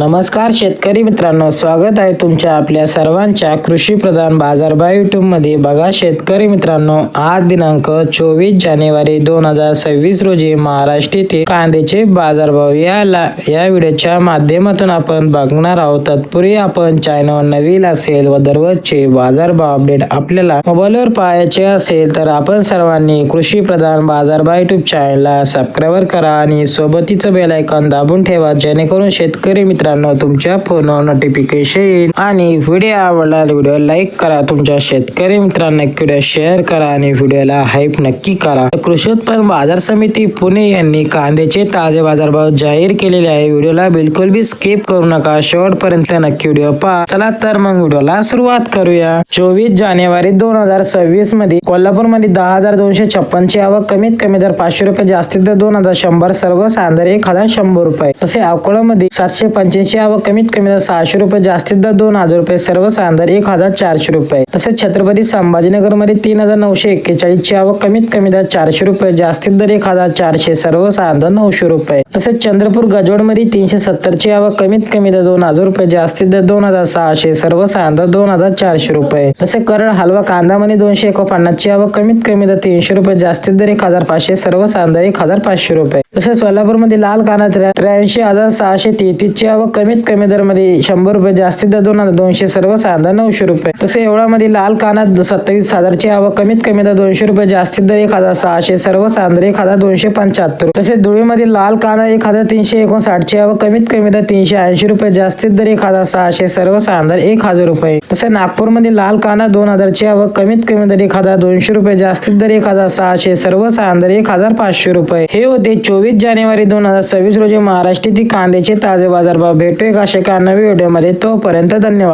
नमस्कार शेतकरी मित्रांनो स्वागत आहे तुमच्या आपल्या सर्वांच्या कृषी प्रधान बाजारभाव युट्यूबमध्ये. बघा शेतकरी मित्रांनो आज दिनांक चोवीस जानेवारी दोन हजार सव्वीस रोजी महाराष्ट्र येथे कांद्याचे बाजारभाव याला या व्हिडिओच्या माध्यमातून आपण बघणार आहोत. तत्पूर्वी आपण चॅनल नवीन असेल व दररोजचे बाजारभाव अपडेट आपल्याला मोबाईलवर पाहायचे असेल तर आपण सर्वांनी कृषी प्रधान बाजारभाव युट्यूब चॅनलला सबस्क्राईब करा आणि सोबतीचं बेल आयकॉन दाबून ठेवा जेणेकरून शेतकरी मित्र मित्रांनो तुमच्या फोनवर नोटिफिकेशन येईल आणि व्हिडिओ आवडला व्हिडिओ लाईक करा. तुमच्या शेतकरी मित्रांना व्हिडिओ शेअर करा आणि व्हिडिओला हाईप नक्की करा. कृषी उत्पन्न बाजार समिती पुणे यांनी कांद्याचे ताजे बाजारभाव जाहीर केलेले आहे. व्हिडिओला बिलकुल बी स्किप करू नका. शेवटपर्यंत नक्की व्हिडिओ पहा. चला तर मग व्हिडिओला सुरुवात करूया. चोवीस जानेवारी दोन हजार सव्वीसमध्ये कोल्हापूरमध्ये दहा हजार दोनशे छप्पनची आवक कमीत कमी दर पाचशे रुपये जास्तीत दर दोन हजार शंभर सर्वसाधारण दर एक हजार शंभर रुपये. तसे अकोल्यामध्ये सातशे पंच्याऐंशी व कमीत कमी सहाशे रुपये जास्तीत दर दोन हजार रुपये सर्वसाधारण दर एक हजार चारशे रुपये. तसेच छत्रपती संभाजीनगरमध्ये तीन हजार नऊशे एक्केचाळीस ची आवक कमीत कमी दर चारशे रुपये जास्तीत दर एक हजार चारशे सर्वसाधारण दर नऊशे रुपये. तसेच चंद्रपूर गजवडमध्ये तीनशे सत्तर ची आवक कमीत कमी दर दोन हजार रुपये जास्तीत दर दोन हजार सहाशे सर्वसाधारण दर दोन हजार चारशे रुपये. तसे करड हलवा कांदा मध्ये दोनशे एकोणपन्नास ची आवक कमीत कमी दर तीनशे रुपये जास्तीत दर एक हजार पाचशे सर्वसाधारण दर एक हजार पाचशे रुपये. तसेच सोलापूरमध्ये लाल कांदा त्र्याऐंशी हजार सहाशे तेहतीसच्या व कमीत कमी दरमध्ये शंभर रुपये जास्तीत दर दोन हजार दोनशे सर्वसाधारण दर नऊशे रुपये. तसे एवढामध्ये लाल कांदा सत्तावीस हजारची व कमीत कमी दर दोनशे रुपये जास्तीत दर एक हजार सहाशे सर्वसाधारण दर एक हजार दोनशे पंच्याहत्तर. तसेच धुळेमध्ये लाल कांदा एक हजार तीनशे एकोणसाठची व कमीत कमी दर तीनशे ऐंशी रुपये जास्तीत दर एक हजार सहाशे सर्वसाधारण दर एक हजार रुपये. तसे नागपूरमध्ये लाल कांदा दोन हजारची व कमीत कमी दर एक हजार दोनशे रुपये जास्तीत दर एक हजार सहाशे सर्वसाधारण दर एक हजार पाचशे रुपये. हे होते चोवीस जानेवारी दोन हजार सव्वीस रोजी महाराष्ट्रातील कांद्याचे ताजे बाजारभाव भेटू एक अशा का नवीन व्हिडिओमध्ये तोपर्यंत धन्यवाद.